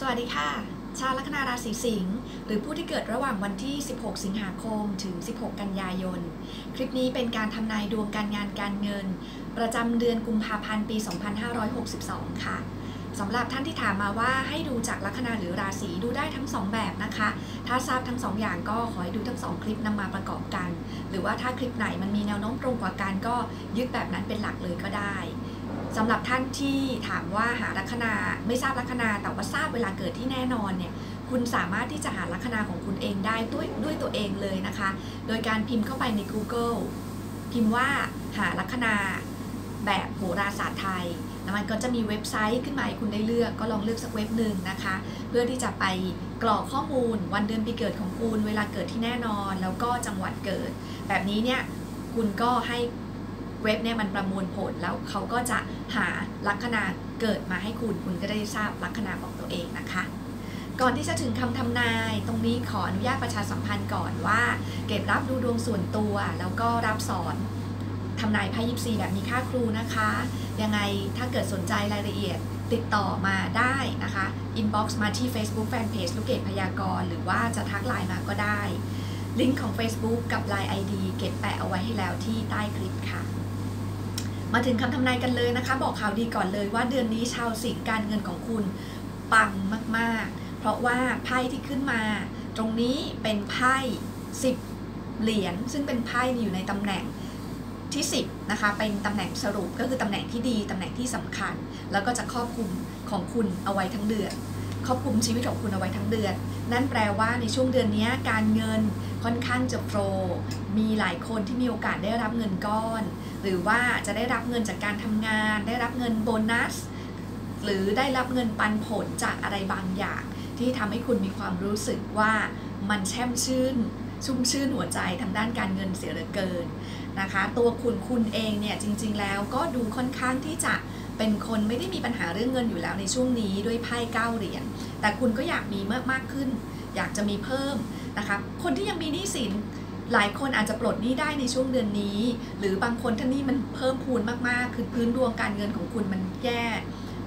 สวัสดีค่ะ ชาวลัคนาราศีสิงห์หรือผู้ที่เกิดระหว่างวันที่ 16 สิงหาคม ถึง 16 กันยายน คลิปนี้เป็นการทำนายดวงการงานการเงิน ประจำเดือนกุมภาพันธ์ปี 2562 ค่ะสำหรับท่านที่ถามมาว่าให้ดูจากลัคนาหรือราศีดูได้ทั้ง 2 แบบนะคะ ถ้าทราบทั้ง 2 อย่างก็ขอให้ดูทั้ง 2 คลิปนำมาประกอบกัน หรือว่าถ้าคลิปไหนมันมีแนวโน้มตรงกว่ากันก็ยึดแบบนั้นเป็นหลักเลยก็ได้ สำหรับท่านที่ถามว่าหาลัคนาไม่ทราบลัคนาแต่ว่าทราบเวลาเกิดที่แน่นอนเนี่ยคุณสามารถที่จะหาลัคนาของคุณเองได้ด้วยด้วยตัวเองเลยนะคะ โดยการพิมพ์เข้าไปใน Google พิมพ์ว่าหาลัคนาแบบโหราศาสตร์ไทยแล้วมันก็จะมีเว็บไซต์ขึ้นมาให้คุณได้เลือกก็ลองเลือกสักเว็บหนึ่งนะคะ เพื่อที่จะไปกรอกข้อมูล วันเดือนปีเกิดของคุณ เวลาเกิดที่แน่นอน แล้วก็จังหวัดเกิด แบบนี้เนี่ยคุณก็ให้ เว็บเนี่ยมันประมวลผลแล้วเขาก็จะหาลัคนาเกิดมาให้คุณ คุณก็ได้ทราบลัคนาของตัวเองนะคะ ก่อนที่จะถึงคำทำนาย ตรงนี้ขออนุญาตประชาสัมพันธ์ก่อนว่า เก็บรับดูดวงส่วนตัว แล้วก็รับสอนทำนายไพ่ยิปซีแบบมีค่าครูนะคะ ยังไงถ้าเกิดสนใจรายละเอียดติดต่อมาได้นะคะ inbox มาที่ Facebook Fanpage ลูกเกดพยากรณ์หรือว่าจะทักไลน์มาก็ได้ ลิงก์ของ Facebook กับ Line ID เก็บแปะเอาไว้ให้แล้วที่ใต้คลิปค่ะ มาถึงคำทำนายกันเลยนะคะ บอกข่าวดีก่อนเลยว่าเดือนนี้ชาวสิงห์การเงินของคุณปังมากๆ เพราะว่าไพ่ที่ขึ้นมา ตรงนี้เป็นไพ่10 เหรียญซึ่งเป็นไพ่อยู่ในตำแหน่งที่10นะคะเป็นตำแหน่งสรุปก็คือตำแหน่งที่ดีตำแหน่งที่สำคัญ แล้วก็จะครอบคลุมของคุณเอาไว้ทั้งเดือน ครอบคลุมชีวิตของคุณเอาไว้ทั้งเดือน นั่นแปลว่าในช่วงเดือนนี้การเงินค่อนข้างจะโฟลมีหลายคนที่มีโอกาสได้รับเงินก้อน หรือว่าจะได้รับเงินจากการทำงาน ได้รับเงินโบนัส หรือได้รับเงินปันผลจากอะไรบางอย่าง ที่ทำให้คุณมีความรู้สึกว่ามันแช่มชื่น ชุ่มชื่นหัวใจทางด้านการเงินเสียเหลือเกินนะคะ ตัวคุณคุณเองเนี่ยจริง ๆ แล้วก็ดูค่อนข้างที่จะ เป็นคนไม่ได้มีปัญหาเรื่องเงินอยู่แล้วในช่วงนี้ด้วยไพ่เก้าเหรียญแต่คุณก็อยากมีมากมากขึ้น อยากจะมีเพิ่มนะคะคนที่ยังมีหนี้สินหลายคนอาจจะปลดหนี้ได้ในช่วงเดือนนี้ หรือบางคนท่านนี้มันเพิ่มพูนมากๆ คือพื้นดวงการเงินของคุณมันแย่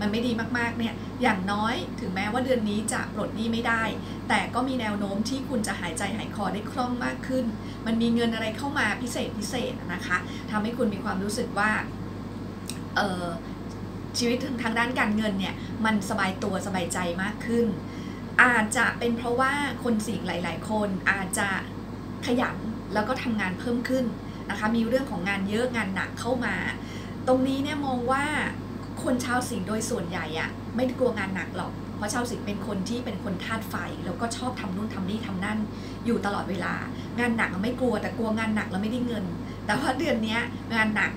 มันไม่ดีมากๆเนี่ยอย่างน้อยถึงแม้ว่าเดือนนี้จะปลดหนี้ไม่ได้ แต่ก็มีแนวโน้มที่คุณจะหายใจหายคอได้คล่องมากขึ้น มันมีเงินอะไรเข้ามาพิเศษพิเศษนะคะทำให้คุณมีความรู้สึกว่าเออ ชีวิตทางด้านการเงินเนี่ยมันสบายตัวสบายใจมากขึ้น อาจจะเป็นเพราะว่าคนสิงหลาย ๆ คนอาจจะขยันแล้วก็ทำงานเพิ่มขึ้นนะคะมีเรื่องของงานเยอะงานหนักเข้ามา ตรงนี้เนี่ยมองว่าคนชาวสิงห์โดยส่วนใหญ่อะไม่กลัวงานหนักหรอก เพราะชาวสิงห์เป็นคนที่เป็นคนธาตุไฟ แล้วก็ชอบทำนู่นทำนี่ทำนั่นอยู่ตลอดเวลา งานหนักไม่กลัวแต่กลัวงานหนักแล้วไม่ได้เงิน แต่ว่าเดือนนี้งานหนัก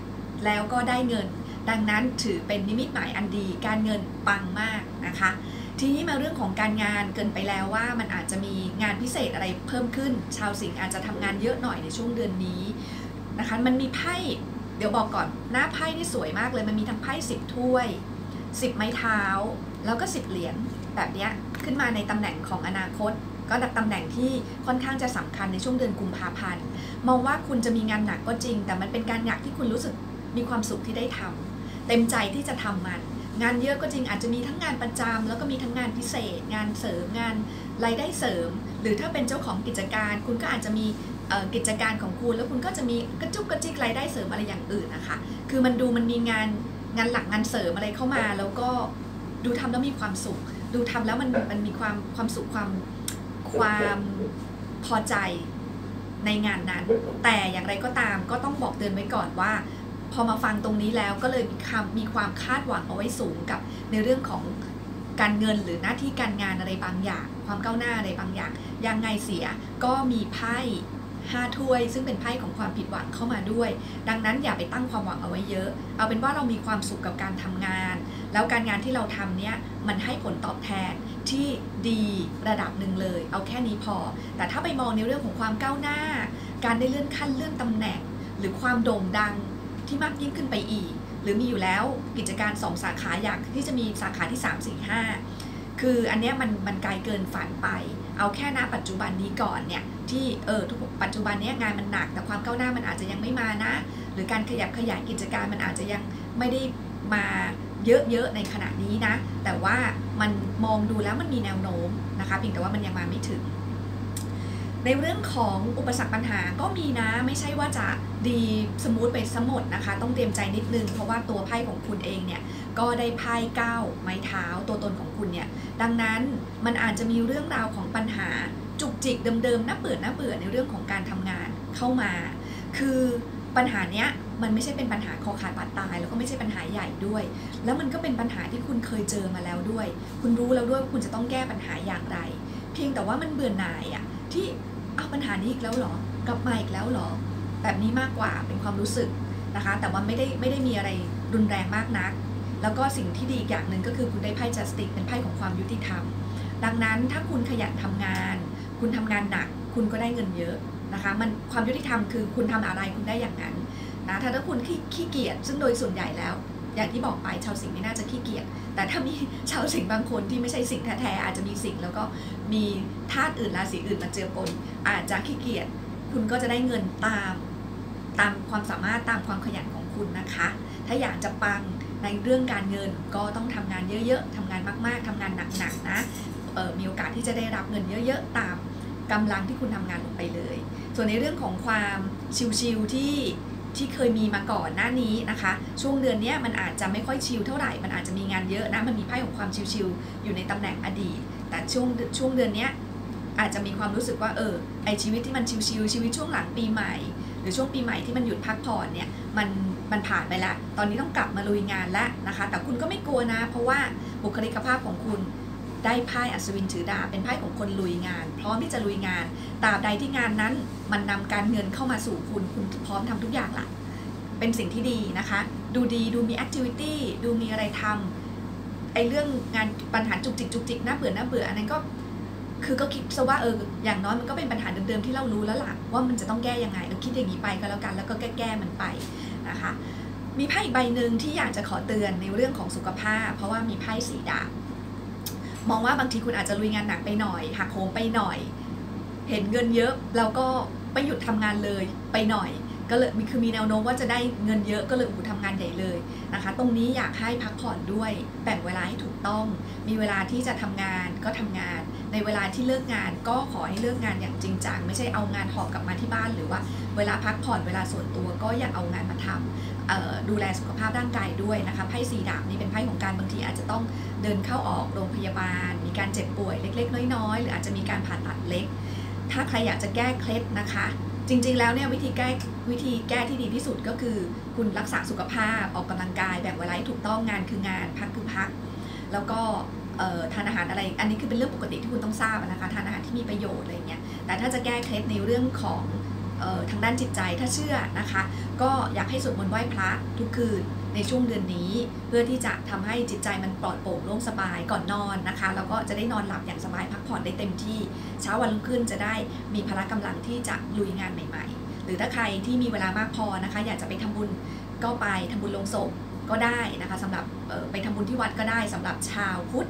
แล้วก็ได้เงิน ดังนั้นถือเป็นนิมิตหมายอันดี การเงินปังมากนะคะ ทีนี้มาเรื่องของการงานเกินไปแล้วว่ามันอาจจะมีงานพิเศษอะไรเพิ่มขึ้น ชาวสิงห์อาจจะทำงานเยอะหน่อยในช่วงเดือนนี้นะคะ มันมีไพ่เดี๋ยวบอกก่อนหน้าไพ่นี่สวยมากเลยมันมีทั้งไพ่สิบถ้วยสิบไม้เท้า แล้วก็สิบเหรียญแบบนี้ขึ้นมาในตำแหน่งของอนาคต ก็ตำแหน่งที่ค่อนข้างจะสำคัญในช่วงเดือนกุมภาพันธ์มองว่าคุณจะมีงานหนักก็จริง แต่มันเป็นการงานที่คุณรู้สึกมีความสุขที่ได้ทำ เต็มใจที่จะทำมัน งานเยอะก็จริงอาจจะมีทั้งงานประจำแล้วก็มีทั้งงานพิเศษ งานเสริมงานรายได้เสริม หรือถ้าเป็นเจ้าของกิจการ คุณก็อาจจะมีกิจการของคุณ แล้วคุณก็จะมีกระจุกกระจิกรายได้เสริมอะไรอย่างอื่นนะคะ คือมันดูมันมีงานงานหลักงานเสริมอะไรเข้ามา แล้วก็ดูทำแล้วมีความสุข ดูทำแล้วมันมันมีความความสุขความความพอใจในงานนั้น แต่อย่างไรก็ตามก็ต้องบอกเตือนไว้ก่อนว่า พอมาฟังตรงนี้แล้วก็เลยมีคำมีความคาดหวังเอาไว้สูงกับในเรื่องของการเงินหรือหน้าที่การงานอะไรบางอย่าง ความก้าวหน้าอะไรบางอย่างยังไงเสียก็มีไพ่ห้าถ้วย ซึ่งเป็นไพ่ของความผิดหวังเข้ามาด้วย ดังนั้นอย่าไปตั้งความหวังเอาไว้เยอะ เอาเป็นว่าเรามีความสุขกับการทำงาน แล้วการงานที่เราทำเนี่ยมันให้ผลตอบแทนที่ดีระดับหนึ่งเลย เอาแค่นี้พอ แต่ถ้าไปมองในเรื่องของความก้าวหน้า การได้เลื่อนขั้นเลื่อนตำแหน่ง หรือความโด่งดัง ที่มากยิ่งขึ้นไปอีก หรือมีอยู่แล้วกิจการ 2 สาขาอยากที่จะมีสาขาที่ 3 4 5 คืออันนี้มันมันไกลเกินฝันไป เอาแค่ณปัจจุบันนี้ก่อนเนี่ยที่เออทุกปัจจุบันนี้งานมันหนัก แต่ความก้าวหน้ามันอาจจะยังไม่มานะ หรือการขยับขยายกิจการมันอาจจะยังไม่ได้มาเยอะๆในขณะนี้นะ แต่ว่ามันมองดูแล้วมันมีแนวโน้มนะคะเพียงแต่ว่ามันยังมาไม่ถึง ในเรื่องของอุปสรรคปัญหาก็มีนะไม่ใช่ว่าจะดีสมูทไปสมดนะคะ ต้องเตรียมใจนิดนึง เพราะว่าตัวไพ่ของคุณเองเนี่ยก็ได้ไพ่เก้าไม้เท้าตัวตนของคุณเนี่ยดังนั้นมันอาจจะมีเรื่องราวของปัญหาจุกจิกเดิมๆน่าเบื่อน่าเบื่อในเรื่องของการทำงานเข้ามา คือปัญหาเนี้ยมันไม่ใช่เป็นปัญหาคอขาดบาดตาย แล้วก็ไม่ใช่ปัญหาใหญ่ด้วย แล้วมันก็เป็นปัญหาที่คุณเคยเจอมาแล้วด้วย คุณรู้แล้วด้วยคุณจะต้องแก้ปัญหาอย่างไร เพียงแต่ว่ามันเบื่อหน่ายอะ ที่เอาปัญหานี้อีกแล้วเหรอกลับมาอีกแล้วเหรอ แบบนี้มากกว่าเป็นความรู้สึกนะคะ แต่ว่าไม่ได้ไม่ได้มีอะไรรุนแรงมากนัก แล้วก็สิ่งที่ดีอีกอย่างหนึ่งก็คือคุณได้ไพ่จัสติกเป็นไพ่ของความยุติธรรม ดังนั้นถ้าคุณขยันทำงาน คุณทำงานหนัก คุณก็ได้เงินเยอะนะคะมันความยุติธรรมคือคุณทำอะไรคุณได้อย่างนั้นนะถ้าถ้าคุณขี้เกียจซึ่งโดยส่วนใหญ่แล้ว อย่างที่บอกไปชาวสิงห์ไม่น่าจะขี้เกียจแต่ถ้ามีชาวสิงห์บางคนที่ไม่ใช่สิงห์แท้ๆอาจจะมีสิงห์แล้วก็มีธาตุอื่นราศีอื่นมาเจือปนอาจจะขี้เกียจคุณก็จะได้เงินตามตามความสามารถตามความขยันของคุณนะคะ ถ้าอยากจะปังในเรื่องการเงินก็ต้องทำงานเยอะๆทำงานมากๆทำงานหนักๆนะมีโอกาสที่จะได้รับเงินเยอะๆตามกำลังที่คุณทำงานลงไปเลย ส่วนในเรื่องของความชิลๆที่ ที่เคยมีมาก่อนหน้านี้นะคะ ช่วงเดือนนี้มันอาจจะไม่ค่อยชิลเท่าไหร่ มันอาจจะมีงานเยอะนะ มันมีไพ่ของความชิลๆอยู่ในตำแหน่งอดีต แต่ช่วงช่วงเดือนนี้อาจจะมีความรู้สึกว่าเออไอชีวิตที่มันชิลๆชีวิตช่วงหลังปีใหม่ หรือช่วงปีใหม่ที่มันหยุดพักผ่อนเนี่ยมันมันผ่านไปแล้ว ตอนนี้ต้องกลับมาลุยงานแล้วนะคะ แต่คุณก็ไม่กลัวนะ เพราะว่าบุคลิกภาพของคุณ ได้ไพ่อัศวินถือดาบเป็นไพ่ของคนลุยงาน พร้อมที่จะลุยงานตราบใดที่งานนั้น มันนำการเงินเข้ามาสู่คุณคุณพร้อมทำทุกอย่างละเป็นสิ่งที่ดีนะคะ ดูดีดูมีแอคทิวิตี้ดูมีอะไรทำไอเรื่องงานปัญหาจุกจิกจุกจิกน่าเบื่อน่าเบื่ออันนั้นก็คือก็คิดซะว่าเอออย่างน้อยมันก็เป็นปัญหาเดิมๆที่เรารู้แล้วล่ะว่ามันจะต้องแก้ยังไงเราคิดอย่างนี้ไปก็แล้วกัน แล้วก็แก้แก้มันไปนะคะมีไพ่อีกใบหนึ่งที่อยากจะขอเตือนในเรื่องของสุขภาพ เพราะว่ามีไพ่สีดาบ มองว่าบางทีคุณอาจจะลุยงานหนักไปหน่อยหักโหมไปหน่อย เห็นเงินเยอะแล้วก็ไม่หยุดทำงานเลยไปหน่อย ก็เลยคือมีแนวโน้มว่าจะได้เงินเยอะก็เลยอูทำงานใหญ่เลยนะคะ ตรงนี้อยากให้พักผ่อนด้วยแบ่งเวลาให้ถูกต้อง มีเวลาที่จะทำงานก็ทำงาน ในเวลาที่เลิกงานก็ขอให้เลิกงานอย่างจริงจังไม่ใช่เอางานหอบกลับมาที่บ้านหรือว่า เวลาพักผ่อนเวลาส่วนตัวก็อย่าเอางานมาทำ ดูแลสุขภาพร่างกายด้วยนะคะไพ่สีดาบนี่เป็นไพ่ของการบางทีอาจจะต้องเดินเข้าออกโรงพยาบาล มีการเจ็บป่วยเล็ก ๆ น้อยๆ หรืออาจจะมีการผ่าตัดเล็ก ถ้าใครอยากจะแก้เคล็ดนะคะ จริงๆแล้วเนี่ยวิธีแก้วิธีแก้ที่ดีที่สุดก็คือ คุณรักษาสุขภาพออกกำลังกายแบ่งเวลาให้ถูกต้องงานคืองานพักคือพัก แล้วก็ทานอาหารอะไร อันนี้คือเป็นเรื่องปกติที่คุณต้องทราบนะคะ ทานอาหารที่มีประโยชน์อะไรเงี้ย แต่ถ้าจะแก้เคล็ดในเรื่องของ ทางด้านจิตใจถ้าเชื่อนะคะ ก็อยากให้สวดมนต์ไหว้พระทุกคืนในช่วงเดือนนี้ เพื่อที่จะทำให้จิตใจมันปลอดโปร่งโล่งสบายก่อนนอนนะคะ แล้วก็จะได้นอนหลับอย่างสบายพักผ่อนได้เต็มที่ เช้าวันรุ่งขึ้นจะได้มีพละกำลังที่จะลุยงานใหม่ ๆ หรือถ้าใครที่มีเวลามากพอนะคะ อยากจะไปทำบุญก็ไปทำบุญลงศพก็ได้นะคะสำหรับไปทำบุญที่วัดก็ได้สำหรับชาวพุทธ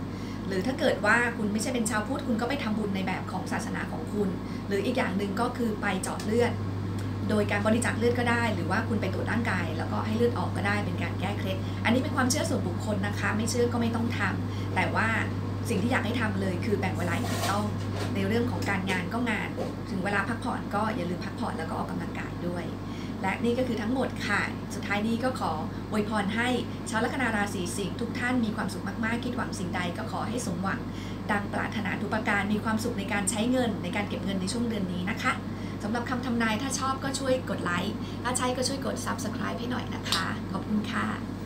หรือถ้าเกิดว่าคุณไม่ใช่เป็นชาวพุทธคุณก็ไปทำบุญในแบบของศาสนาของคุณ หรืออีกอย่างหนึ่งก็คือไปเจาะเลือด โดยการบริจาคเลือดก็ได้ หรือว่าคุณไปตรวจร่างกาย แล้วก็ให้เลือดออกก็ได้เป็นการแก้เคล็ดอันนี้เป็นความเชื่อส่วนบุคคลนะคะ ไม่เชื่อก็ไม่ต้องทำแต่ว่าสิ่งที่อยากให้ทำเลยคือแบ่งเวลาถูกต้องในเรื่องของการงานก็งาน ถึงเวลาพักผ่อนก็อย่าลืมพักผ่อนแล้วก็ออกกำลังกายด้วย และนี่ก็คือทั้งหมดค่ะ สุดท้ายนี้ก็ขออวยพรให้ชาวลัคนาราศีสิงห์ทุกท่านมีความสุขมากๆ คิดหวังสิ่งใดก็ขอให้สมหวัง ดังปรารถนาทุกประการ มีความสุขในการใช้เงิน ในการเก็บเงินในช่วงเดือนนี้นะคะสำหรับคำทำนายถ้าชอบก็ช่วยกดไลค์ ถ้าใช่ก็ช่วยกด Subscribe ให้หน่อยนะคะ ขอบคุณค่ะ